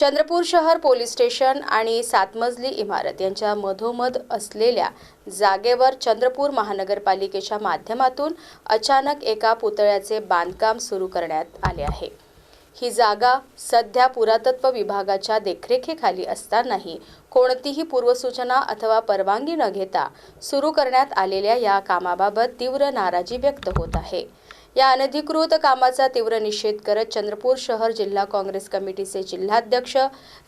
चंद्रपूर शहर police station आणि सातमजली इमारत यांच्या मधोमध असलेल्या जागेवर चंद्रपूर महानगरपालिकेच्या माध्यमातून अचानक एका पुतळ्याचे बांधकाम सुरू करण्यात आले आहे. ही जागा सध्या पुरातत्व विभागाच्या देखरेखीखाली असतानाही कोणतीही पूर्वसूचना अथवा परवानगी न घेता सुरू करण्यात आलेल्या या कामाबाबत तीव्र नाराजी व्यक्त होत आहे. या अनधिकृत कामाचा तीव्र निषेध करत चंद्रपूर शहर जिल्हा काँग्रेस कमिटीचे जिल्हाध्यक्ष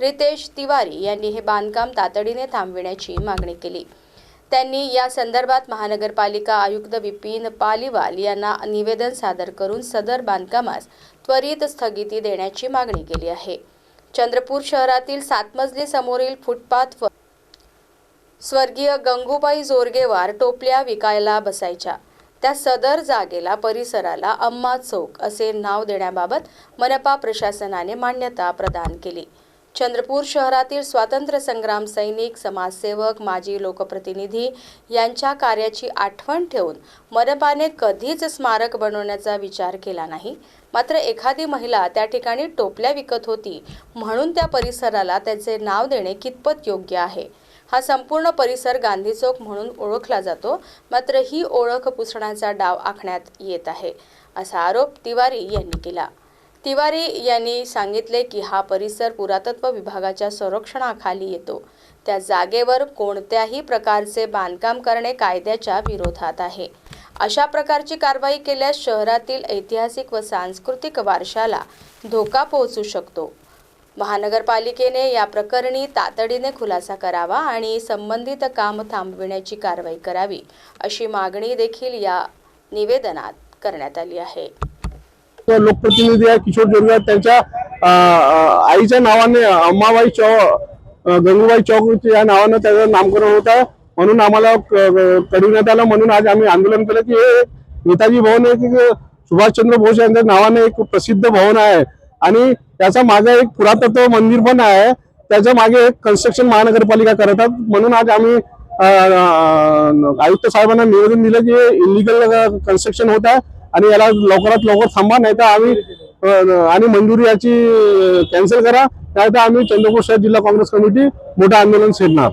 रितेश तिवारी यांनी हे बांधकाम तातडीने थांबविण्याची मागणी केली. त्यांनी या संदर्भात महानगरपालिका आयुक्त विपिन पालिवाल यांना निवेदन सादर करून सदर बांधकामास त्वरित स्थगिती देण्याची मागणी केली आहे. चंद्रपूर शहरातील सातमजली समोरील फुटपाथवर स्वर्गीय गंगूबाई जोरगेवार टोपल्या विकायला बसायच्या. त्या सदर जागेला परिसराला अम्मा चौक असे नाव देण्याबाबत मनपा प्रशासनाने मान्यता प्रदान केली. चंद्रपूर शहरातील स्वातंत्र्य संग्राम सैनिक समाजसेवक माजी लोकप्रतिनिधी यांच्या कार्याची आठवण ठेवून मनपाने कधीच स्मारक बनवण्याचा विचार केला नाही. मात्र एखादी महिला त्या ठिकाणी टोपल्या विकत होती म्हणून त्या परिसराला त्याचे नाव देणे कितपत योग्य आहे? हा संपूर्ण परिसर गांधी चौक म्हणून ओळखला जातो. मात्र ही ओळख पुसण्याचा डाव आखण्यात येत आहे असा आरोप तिवारी यांनी केला. तिवारी यांनी सांगितले की हा परिसर पुरातत्व विभागाच्या संरक्षणाखाली येतो. त्या जागेवर कोणत्याही प्रकारचे बांधकाम करणे कायद्याच्या विरोधात आहे. अशा प्रकारची कारवाई केल्यास शहरातील ऐतिहासिक व सांस्कृतिक वारशाला धोका पोहोचू शकतो. महानगरपालिकेने या प्रकरणी तातडीने खुलासा करावा आणि संबंधित काम थांबविण्याची कारवाई करावी अशी मागणी देखील या निवेदनात करण्यात आली आहे. तो लोकप्रतिनिधी आहे किशोर जोरगाव त्यांच्या आईच्या नावाने अम्माबाई चौक गंगूबाई चौक या नावानं त्याचं नामकरण होत आहे. म्हणून आम्हाला क- कळविण्यात आलं. म्हणून आज आम्ही आंदोलन केलं की हे नेताजी भवन आहे की सुभाषचंद्र बोस यांच्या नावाने एक प्रसिद्ध भवन आहे. आणि त्याचा माझा एक पुरातत्व मंदिर पण आहे. त्याच्यामागे एक कन्स्ट्रक्शन महानगरपालिका करतात. म्हणून आज आम्ही आयुक्त साहेबांना निवेदन दिलं की इलिगल कन्स्ट्रक्शन होत आहे आणि याला लवकरात लवकर थांबा नाही तर आम्ही आणि मंजुरी याची कॅन्सल करा. नाही तर आम्ही चंद्रपूर शहर जिल्हा काँग्रेस कमिटी मोठं आंदोलन छेडणार.